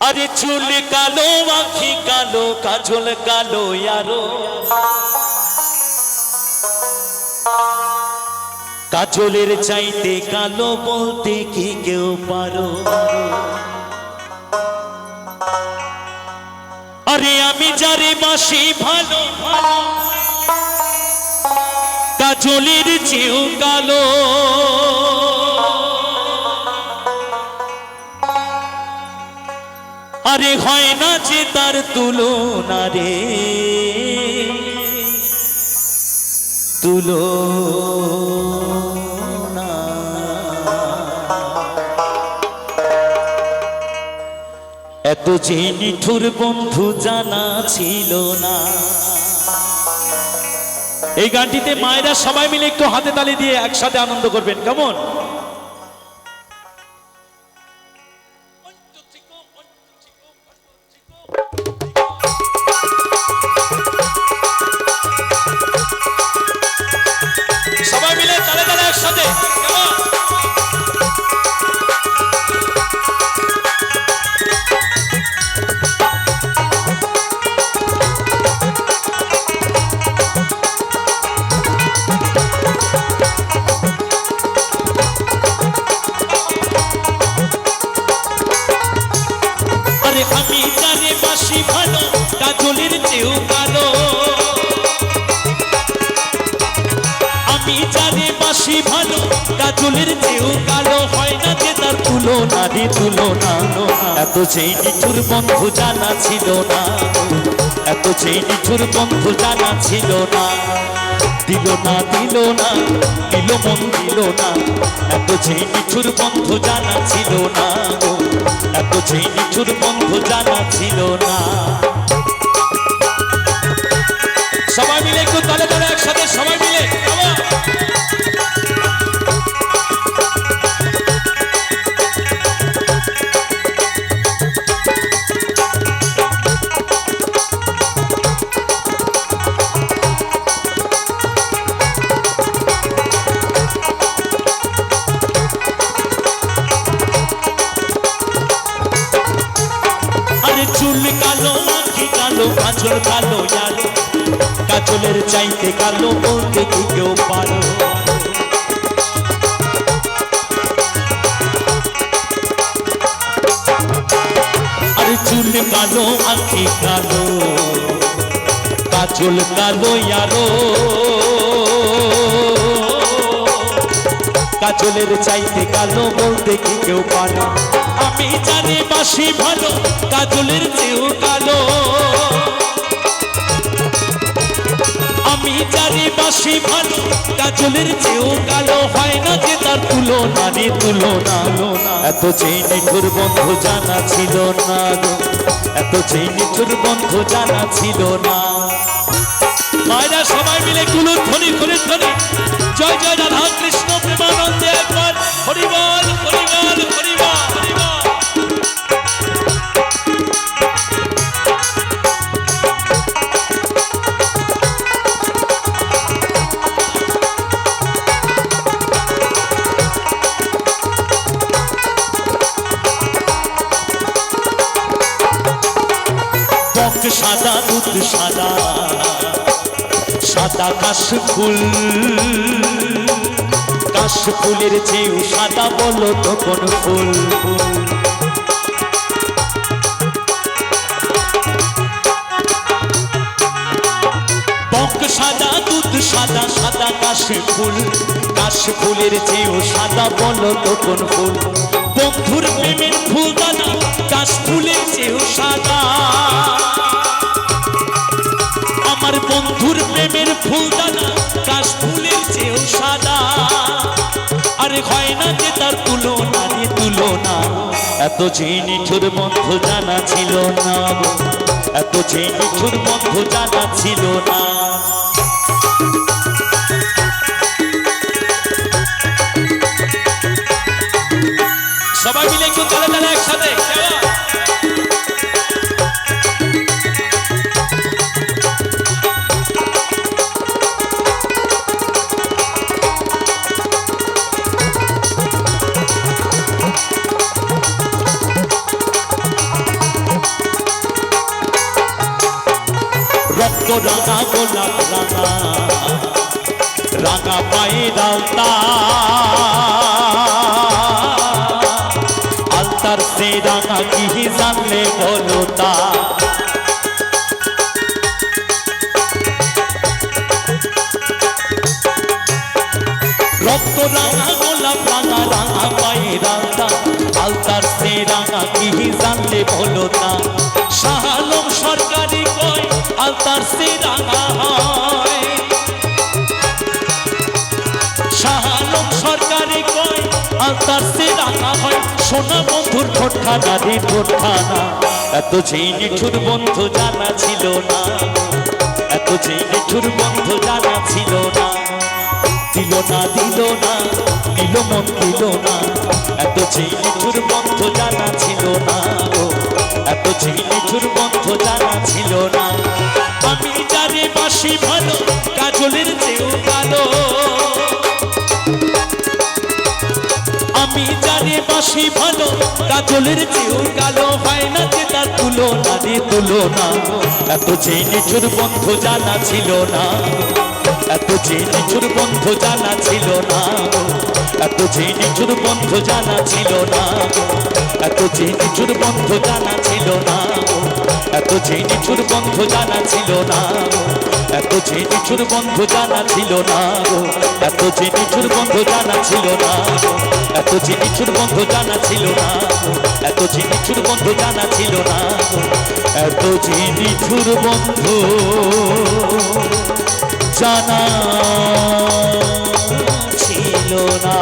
আরে চুল কালো, আখি কালো, কাজল কালো আরও কাজলের চাইতে কালো বলতে কি কেউ পারো? আরে আমি যারে বাসি ভালো ভালো। কাজলের চেয়েও কালো। আরে হয় না যে তার তুলনা রে। তুলনা। এত যে নিঠুর বন্ধু জানা ছিল না। এই গানটিতে মায়েরা সবাই মিলে একটু হাতে তালি দিয়ে একসাথে আনন্দ করবেন, কেমন? আরে আমি জানে বাসি ভালো, কাজলের চেয়েও কালো আমি জানে বাসি ভালো, কাজলের চেয়েও কালো হয় না যে তার তুলনা রে তুলনা এত সেই নিঠুর বন্ধু জানা ছিল না। এত সেই নিঠুর বন্ধু জানা ছিল না। দিল না দিল না, দিল মন দিল না। এত সেই নিঠুর বন্ধু জানা ছিল না সবাই মিলে একটু তালে তালে একসাথে সবাই কাজল কালো আলো কাজলের চাইতে কালো বলতে কি কেউ পারো। আরে চুল কালো, আখি কালো, কাজল কালো আরও কাজলের চাইতে কালো বলতে কি কেউ পারে? আমি জানি বাসি ভালো, কাজলের চেয়েও কালো। বাসি ভালো কাজলের চেয়েও কালো হয় না যে তার তুলনা রে তুলনা এত চেয়ে নিঠুর বন্ধু জানা ছিল না এত চেয়ে নিঠুর বন্ধু জানা ছিল না। মায়েরা সবাই মিলে কুলু ধ্বনি করে ধ্বনি। জয় জয় রাধা কৃষ্ণ প্রেমানন্দে একবার। হরিবল হরিবল হরিবল। সাদা, দুধ সাদা। সাদা কাশ ফুল। কাশ ফুলের চেয়েও সাদা বলো তো কোন ফুল। বক সাদা, দুধ সাদা সাদা কাশ ফুল। কাশ ফুলের চেয়েও সাদা বলো তো কোন ফুল। বন্ধুর প্রেমের ফুল দানা কাশ ফুলের চেয়েও সাদা। বন্ধুর প্রেমের ফুলদানা, কাশ ফুলের চেয়েও সাদা। আরে হয় না যে তার তুলনা রে তুলনা। এত যে নিঠুর বন্ধু জানা ছিল না এত যে নিঠুর বন্ধু জানা ছিল না। সবাই মিলে একটু তালে তালে একসাথে রাঙা গোলাপ রাঙা রাঙা পায়ের আলতা আলতার সে রাঙা কি জানলে বলো রক্ত রাঙা, গোলাপ রাঙা রাঙা পায়ের আলতা আলতার সে রাঙা কি জানলে বলো শাহালম সে রাঙা হয়, সোনা বন্ধুর ঠোঁটখানা রে ঠোঁটখানা। এত যেই নিঠুর বন্ধু জানা ছিল না। এত যেই নিঠুর বন্ধু জানা ছিল না। দিল না দিল না, দিল মন দিল না। এত যেই নিঠুর বন্ধ জানা ছিল না এত যেই নিঠুর বন্ধ জানা ছিল না। আমি জানি বাসি ভালো বাসি ভালো কাজলের চেয়েও কালো। হয় না যে তার তুলনা রে তুলনা, এত চেয়ে নিচুর বন্ধ জানা ছিল না। এত যে নিচুর বন্ধ জানা ছিল না। এত যে নিচুর বন্ধ জানা ছিল না। এত যে নিচুর বন্ধ জানা ছিল না। এত যে নিচুর বন্ধ জানা ছিল না এত যে নিচুর বন্ধ জানা ছিল না এত যে নিচুর বন্ধ জানা ছিল না এত যে নিচুর বন্ধ জানা ছিল না এত যে নিচুর বন্ধ জানা ছিল না এত যে নিচুর বন্ধ জানা ছিল না।